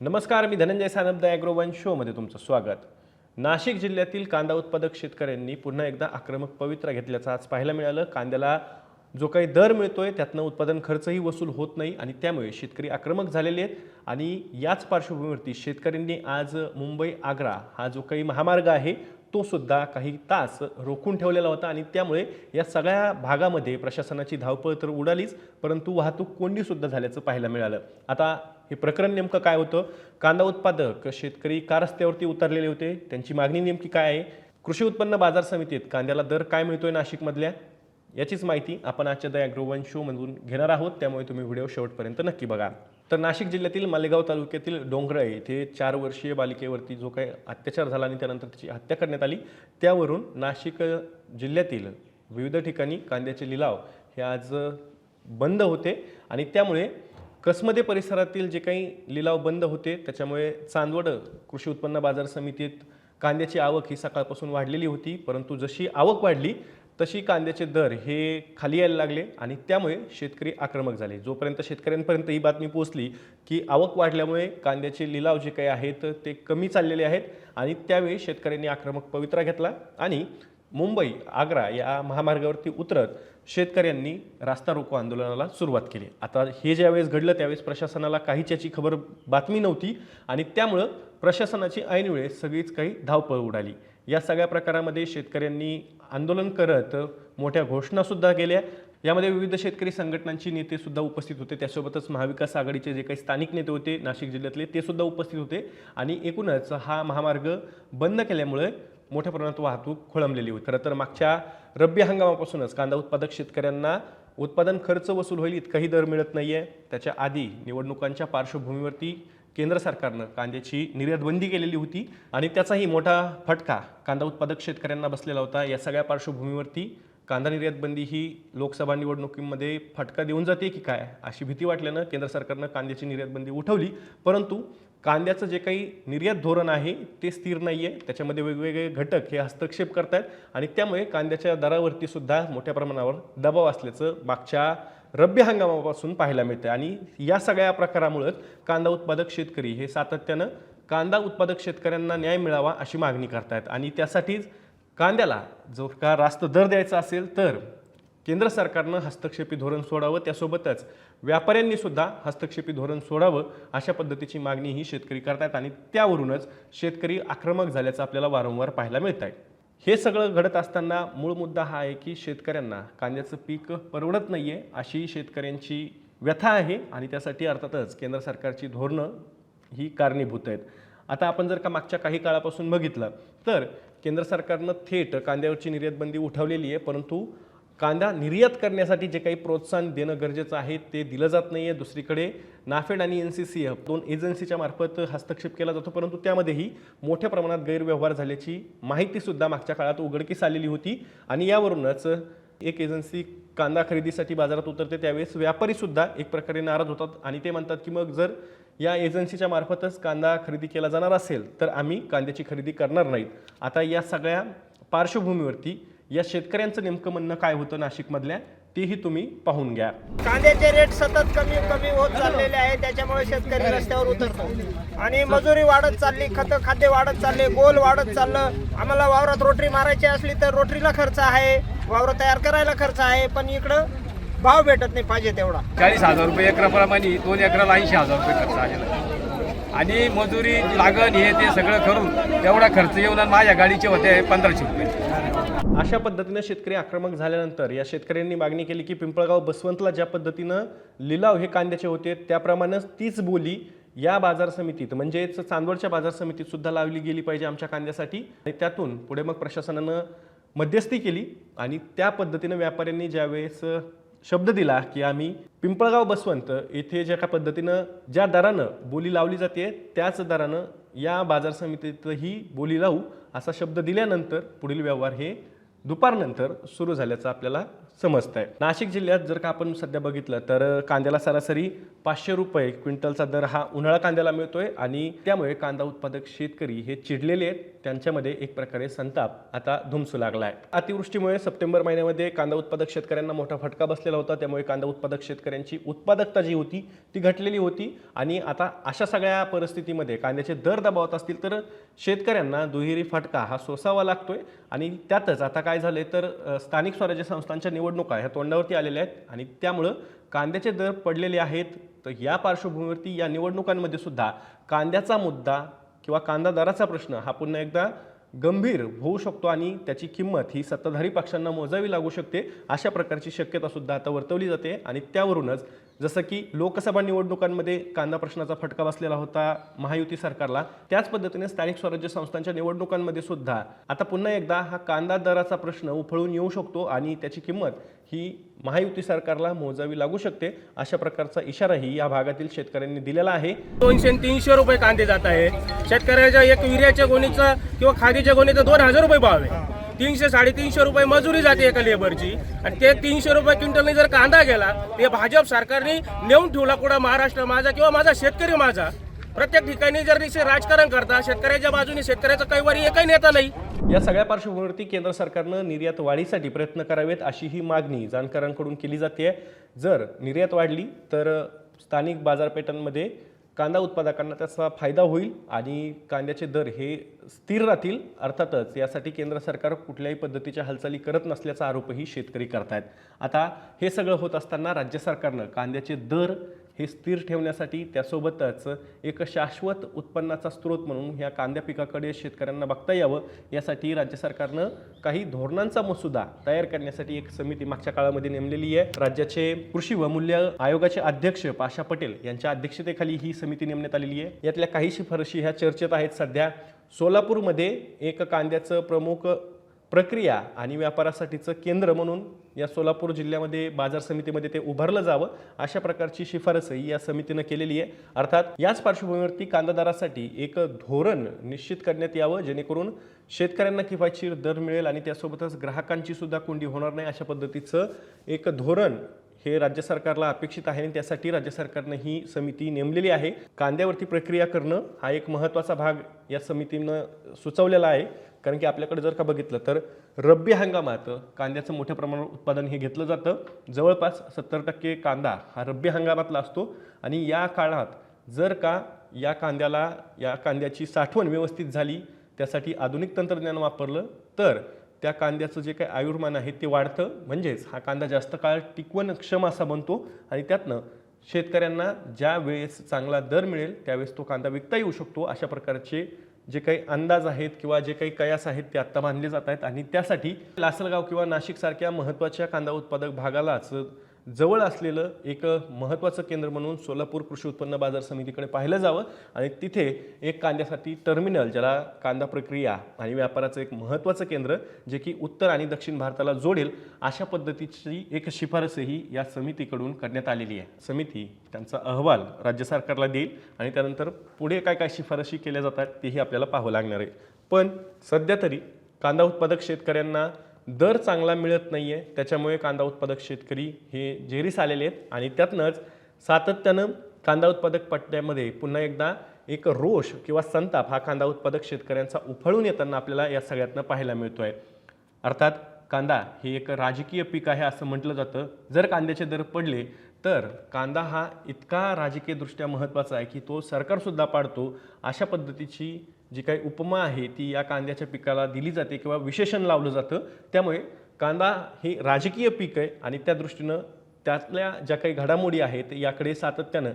नमस्कार मी धनंजय सानप द ॲग्रोवन शोमध्ये तुमचं स्वागत. नाशिक जिल्ह्यातील कांदा उत्पादक शेतकऱ्यांनी पुन्हा एकदा आक्रमक पवित्रा घेतल्याचं आज पाहायला मिळालं. कांद्याला जो काही दर मिळतोय त्यातनं उत्पादन खर्चही वसूल होत नाही आणि त्यामुळे शेतकरी आक्रमक झालेले आहेत. आणि याच पार्श्वभूमीवरती शेतकऱ्यांनी आज मुंबई आग्रा हा जो काही महामार्ग आहे तो सुद्धा काही तास रोखून ठेवलेला होता आणि त्यामुळे या सगळ्या भागामध्ये प्रशासनाची धावपळ तर उडालीच परंतु वाहतूक कोंडीसुद्धा झाल्याचं पाहायला मिळालं. आता हे प्रकरण नेमकं काय होतं? कांदा उत्पादक शेतकरी का रस्त्यावरती उतरलेले होते. त्यांची मागणी नेमकी काय आहे? कृषी उत्पन्न बाजार समितीत कांद्याला दर काय मिळतोय नाशिकमधल्या? याचीच माहिती आपण आजच्या दया ग्रोवन शोमधून घेणार आहोत. त्यामुळे तुम्ही व्हिडिओ शेवटपर्यंत नक्की बघा. तर नाशिक जिल्ह्यातील मालेगाव तालुक्यातील डोंगराळे येथे चार वर्षीय बालिकेवरती जो काही अत्याचार झाला आणि त्यानंतर त्याची हत्या करण्यात आली त्यावरून नाशिक जिल्ह्यातील विविध ठिकाणी कांद्याचे लिलाव हे आज बंद होते. आणि त्यामुळे कसमध्ये परिसरातील जे काही लिलाव बंद होते त्याच्यामुळे चांदवड कृषी उत्पन्न बाजार समितीत कांद्याची आवक ही सकाळपासून वाढलेली होती. परंतु जशी आवक वाढली तशी कांद्याचे दर हे खाली यायला लागले आणि त्यामुळे शेतकरी आक्रमक झाले. जोपर्यंत शेतकऱ्यांपर्यंत ही बातमी पोहोचली की आवक वाढल्यामुळे कांद्याचे लिलाव जे काही आहेत ते कमी चाललेले आहेत आणि त्यावेळी शेतकऱ्यांनी आक्रमक पवित्रा घेतला आणि मुंबई आग्रा या महामार्गावरती उतरत शेतकऱ्यांनी रास्ता रोको आंदोलनाला सुरुवात केली. आता हे ज्यावेळेस घडलं त्यावेळेस प्रशासनाला काहीच याची खबर बातमी नव्हती आणि त्यामुळं प्रशासनाची ऐनवेळेस सगळीच काही धावपळ उडाली. या सगळ्या प्रकारामध्ये शेतकऱ्यांनी आंदोलन करत मोठ्या घोषणासुद्धा केल्या. यामध्ये विविध शेतकरी संघटनांची नेतेसुद्धा उपस्थित होते. त्यासोबतच महाविकास आघाडीचे जे काही स्थानिक नेते होते नाशिक जिल्ह्यातले ते सुद्धा उपस्थित होते. आणि एकूणच हा महामार्ग बंद केल्यामुळे मोठ्या प्रमाणात वाहतूक खोळंबलेली होती. खरं तर मागच्या रब्बी हंगामापासूनच कांदा उत्पादक शेतकऱ्यांना उत्पादन खर्च वसूल होईल इतकाही दर मिळत नाही आहे त्याच्या आधी निवडणुकांच्या पार्श्वभूमीवरती केंद्र सरकारनं कांद्याची निर्यात बंदी केलेली होती आणि त्याचाही मोठा फटका कांदा उत्पादक शेतकऱ्यांना बसलेला होता. या सगळ्या पार्श्वभूमीवरती कांदा निर्यात बंदी ही लोकसभा निवडणुकीमध्ये फटका देऊन जाते की काय अशी भीती वाटल्यानं केंद्र सरकारनं कांद्याची निर्यात बंदी उठवली. परंतु कांद्याचं जे काही निर्यात धोरण आहे ते स्थिर नाही आहे त्याच्यामध्ये वेगवेगळे घटक हे हस्तक्षेप करतायत आणि त्यामुळे कांद्याच्या दरावरती सुद्धा मोठ्या प्रमाणावर दबाव असल्याचं मागच्या रब्बी हंगामापासून पाहायला मिळतं आणि या सगळ्या प्रकारामुळेच कांदा उत्पादक शेतकरी हे सातत्यानं कांदा उत्पादक शेतकऱ्यांना न्याय मिळावा अशी मागणी करतायत. आणि त्यासाठीच कांद्याला जो का रास्त दर द्यायचा असेल तर केंद्र सरकारनं हस्तक्षेपी धोरण सोडावं त्यासोबतच व्यापाऱ्यांनी सुद्धा हस्तक्षेपी धोरण सोडावं अशा पद्धतीची मागणी ही शेतकरी करतायत आणि त्यावरूनच शेतकरी आक्रमक झाल्याचं आपल्याला वारंवार पाहायला मिळत आहे हे सगळं घडत असताना मूळ मुद्दा हा आहे की शेतकऱ्यांना कांद्याचं पीक परवडत नाही आहे अशी शेतकऱ्यांची व्यथा आहे आणि त्यासाठी अर्थातच केंद्र सरकारची धोरणं ही कारणीभूत आहेत. आता आपण जर का मागच्या काही काळापासून बघितलं तर केंद्र सरकारनं थेट कांद्यावरची निर्यात बंदी उठवलेली आहे परंतु कांदा निर्यात करण्यासाठी जे काही प्रोत्साहन देणं गरजेचं आहे ते दिलं जात नाही आहे दुसरीकडे नाफेड आणि एन सी सी एफ दोन एजन्सीच्या मार्फत हस्तक्षेप केला जातो परंतु त्यामध्येही मोठ्या प्रमाणात गैरव्यवहार झाल्याची माहितीसुद्धा मागच्या काळात उघडकीस आलेली होती. आणि यावरूनच एक एजन्सी कांदा खरेदीसाठी बाजारात उतरते त्यावेळेस व्यापारीसुद्धा एक प्रकारे नाराज होतात. आणि ते म्हणतात की मग जर या एजन्सीच्या मार्फतच कांदा खरेदी केला जाणार असेल तर आम्ही कांद्याची खरेदी करणार नाहीत. आता या सगळ्या पार्श्वभूमीवरती या शेतकऱ्यांचं नेमकं म्हणणं काय होतं नाशिकमधल्या तेही तुम्ही पाहून घ्या. कांद्याचे रेट सतत कमी कमी होत चाललेले आहे त्याच्यामुळे शेतकरी रस्त्यावर उतरतो. आणि मजुरी वाढत चालली खत खाद्य वाढत चालले गोल वाढत चाललं आम्हाला वावरात रोटरी मारायची असली तर रोटरीला खर्च आहे वावर तयार करायला खर्च आहे पण इकडं भाव भेटत नाही पाहिजे तेवढा. चाळीस हजार रुपये एकराप्रमाणे दोन एकराला ऐंशी हजार रुपये खर्च आलेला. आणि मजुरी लागण हे ते सगळं करून तेवढा खर्च येऊन आणि माझ्या गाडीचे होते पंधराशे रुपये. अशा पद्धतीनं शेतकरी आक्रमक झाल्यानंतर या शेतकऱ्यांनी मागणी केली की पिंपळगाव बसवंतला ज्या पद्धतीनं लिलाव हे कांद्याचे होते त्याप्रमाणेच तीच बोली या बाजार समितीत म्हणजेच चांदवडच्या बाजार समितीत सुद्धा लावली गेली पाहिजे आमच्या कांद्यासाठी. आणि त्यातून पुढे मग प्रशासनानं मध्यस्थी केली आणि त्या पद्धतीनं व्यापाऱ्यांनी ज्यावेळेस शब्द दिला की आम्ही पिंपळगाव बसवंत येथे ज्या का पद्धतीनं ज्या दरानं बोली लावली जाते त्याच दरानं या बाजार समितीतही बोली लावू असा शब्द दिल्यानंतर पुढील व्यवहार हे दुपारनंतर सुरू झाल्याचं आपल्याला समजत आहे नाशिक जिल्ह्यात जर का आपण सध्या बघितलं तर कांद्याला सरासरी पाचशे रुपये क्विंटलचा दर हा उन्हाळा कांद्याला मिळतोय आणि त्यामुळे कांदा उत्पादक शेतकरी हे चिडलेले आहेत. त्यांच्यामध्ये एक प्रकारे संताप आता धुमसू लागला आहे अतिवृष्टीमुळे सप्टेंबर महिन्यामध्ये कांदा उत्पादक शेतकऱ्यांना मोठा फटका बसलेला होता. त्यामुळे कांदा उत्पादक शेतकऱ्यांची उत्पादकता जी होती ती घटलेली होती. आणि आता अशा सगळ्या परिस्थितीमध्ये कांद्याचे दर दबावत असतील तर शेतकऱ्यांना दुहेरी फटका हा सोसावा लागतोय. आणि त्यातच आता काय झालंय तर स्थानिक स्वराज्य संस्थांच्या निवडणुका ह्या तोंडावरती आलेल्या आहेत. आणि त्यामुळं कांद्याचे दर पडलेले आहेत. तर या पार्श्वभूमीवरती या निवडणुकांमध्ये सुद्धा कांद्याचा मुद्दा किंवा कांदा दराचा प्रश्न हा पुन्हा एकदा गंभीर होऊ शकतो आणि त्याची किंमत ही सत्ताधारी पक्षांना मोजावी लागू शकते. अशा प्रकारची शक्यता सुद्धा आता वर्तवली जाते आणि त्यावरूनच जसं की लोकसभा निवडणुकांमध्ये कांदा प्रश्नाचा फटका बसलेला होता महायुती सरकारला त्याच पद्धतीने स्थानिक स्वराज्य संस्थांच्या निवडणुकांमध्ये सुद्धा. आता पुन्हा एकदा हा कांदा दराचा प्रश्न उफळून येऊ शकतो आणि त्याची किंमत ही महायुती सरकारला मोजावी लागू शकते अशा प्रकारचा इशाराही या भागातील शेतकऱ्यांनी दिलेला आहे. दोनशे तीनशे रुपये कांदे जात आहे. शेतकऱ्याच्या एक युरियाच्या गोणीचा किंवा खादीच्या गोणीचा दोन हजार रुपये भाव आहे. तीनशे साडेतीनशे रुपये मजुरी जाते एका लेबरची आणि ते तीनशे रुपये क्विंटलने जर कांदा गेला ते भाजप सरकारने नेऊन ठेवला कुठं महाराष्ट्र माझा किंवा माझा शेतकरी माझा. प्रत्येक ठिकाणी जर निश्चित राजकारण करता शेतकऱ्याच्या बाजूने शेतकऱ्याचा कैवारी एकही नेता नाही. या सगळ्या पार्श्वभूमीवरती केंद्र सरकारनं निर्यात वाढीसाठी प्रयत्न करावेत अशी ही मागणी जाणकारांकडून केली जाते. जर निर्यात वाढली तर स्थानिक बाजारपेठांमध्ये कांदा उत्पादकांना त्याचा फायदा होईल आणि कांद्याचे दर हे स्थिर राहतील. अर्थातच यासाठी केंद्र सरकार कुठल्याही पद्धतीच्या हालचाली करत नसल्याचा आरोपही शेतकरी करतायत. आता हे सगळं होत असताना राज्य सरकारनं कांद्याचे दर हे स्थिर ठेवण्यासाठी त्यासोबतच एक शाश्वत उत्पन्नाचा स्रोत म्हणून ह्या कांद्या पिकाकडे शेतकऱ्यांना बघता यावं. यासाठी राज्य सरकारनं काही धोरणांचा मसुदा तयार करण्यासाठी एक समिती मागच्या काळामध्ये नेमलेली आहे. राज्याचे कृषी व मूल्य आयोगाचे अध्यक्ष पाशा पटेल यांच्या अध्यक्षतेखाली ही समिती नेमण्यात आलेली आहे. यातल्या काही शिफारशी ह्या चर्चेत आहेत. सध्या सोलापूरमध्ये एक कांद्याचं प्रमुख प्रक्रिया आणि व्यापारासाठीचं केंद्र म्हणून या सोलापूर जिल्ह्यामध्ये बाजार समितीमध्ये ते उभारलं जावं अशा प्रकारची शिफारसही या समितीनं केलेली आहे. अर्थात याच पार्श्वभूमीवरती कांदादारासाठी एक धोरण निश्चित करण्यात यावं जेणेकरून शेतकऱ्यांना किफायतशीर दर मिळेल आणि त्यासोबतच ग्राहकांची सुद्धा कोंडी होणार नाही अशा पद्धतीचं एक धोरण हे राज्य सरकारला अपेक्षित आहे आणि त्यासाठी राज्य सरकारनं ही समिती नेमलेली आहे. कांद्यावरती प्रक्रिया करणं हा एक महत्त्वाचा भाग या समितीनं सुचवलेला आहे. कारण की आपल्याकडे जर का बघितलं तर रब्बी हंगामात कांद्याचं मोठ्या प्रमाणावर उत्पादन हे घेतलं जातं. जवळपास सत्तर टक्के कांदा हा रब्बी हंगामातला असतो. आणि या काळात जर का या कांद्याला या कांद्याची साठवण व्यवस्थित झाली त्यासाठी आधुनिक तंत्रज्ञान वापरलं तर त्या कांद्याचं जे काही आयुर्मान आहे ते वाढतं. म्हणजेच हा कांदा जास्त काळ टिकवण क्षम असा बनतो. आणि त्यातनं शेतकऱ्यांना ज्या वेळेस चांगला दर मिळेल त्यावेळेस तो कांदा विकता येऊ शकतो अशा प्रकारचे जे काही अंदाज आहेत किंवा जे काही कयास आहेत ते आत्ता बांधले जात आहेत. आणि त्यासाठी लासलगाव किंवा नाशिकसारख्या महत्त्वाच्या कांदा उत्पादक भागालाच जवळ असलेलं एक महत्त्वाचं केंद्र म्हणून सोलापूर कृषी उत्पन्न बाजार समितीकडे पाहिलं जावं आणि तिथे एक कांद्यासाठी टर्मिनल ज्याला कांदा प्रक्रिया आणि व्यापाराचं एक महत्त्वाचं केंद्र जे की उत्तर आणि दक्षिण भारताला जोडेल अशा पद्धतीची एक शिफारसही या समितीकडून करण्यात आलेली आहे. समिती त्यांचा अहवाल राज्य सरकारला देईल आणि त्यानंतर पुढे काय काय शिफारशी केल्या जातात तेही आपल्याला पाहावं लागणार आहे. पण सध्या तरी कांदा उत्पादक शेतकऱ्यांना दर चांगला मिळत नाही आहे त्याच्यामुळे कांदा उत्पादक शेतकरी हे जेरीस आलेले आहेत. आणि त्यातनंच सातत्यानं कांदा उत्पादक पट्ट्यामध्ये पुन्हा एकदा एक रोष किंवा संताप हा कांदा उत्पादक शेतकऱ्यांचा उफळून येताना आपल्याला या सगळ्यातनं पाहायला मिळतो आहे अर्थात कांदा हे एक राजकीय पीक आहे असं म्हटलं जातं. जर कांद्याचे दर पडले तर कांदा हा इतका राजकीयदृष्ट्या महत्त्वाचा आहे की तो सरकारसुद्धा पाडतो अशा पद्धतीची जी काही उपमा आहे ती या कांद्याच्या पिकाला दिली जाते किंवा विशेषण लावलं जातं. त्यामुळे कांदा हे राजकीय पीक आहे आणि त्या दृष्टीनं त्यातल्या ज्या काही घडामोडी आहेत याकडे सातत्यानं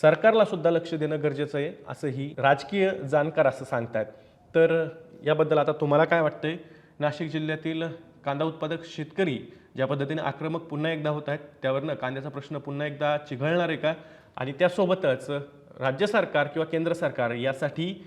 सरकारला सुद्धा लक्ष देणं गरजेचं आहे असंही राजकीय जाणकार असं सांगतायत. तर याबद्दल आता तुम्हाला काय वाटतंय? नाशिक जिल्ह्यातील कांदा उत्पादक शेतकरी ज्या पद्धतीने आक्रमक पुन्हा एकदा होत आहेत त्यावरनं कांद्याचा प्रश्न पुन्हा एकदा चिघळणार आहे का? आणि त्यासोबतच राज्य सरकार किंवा केंद्र सरकार यासाठी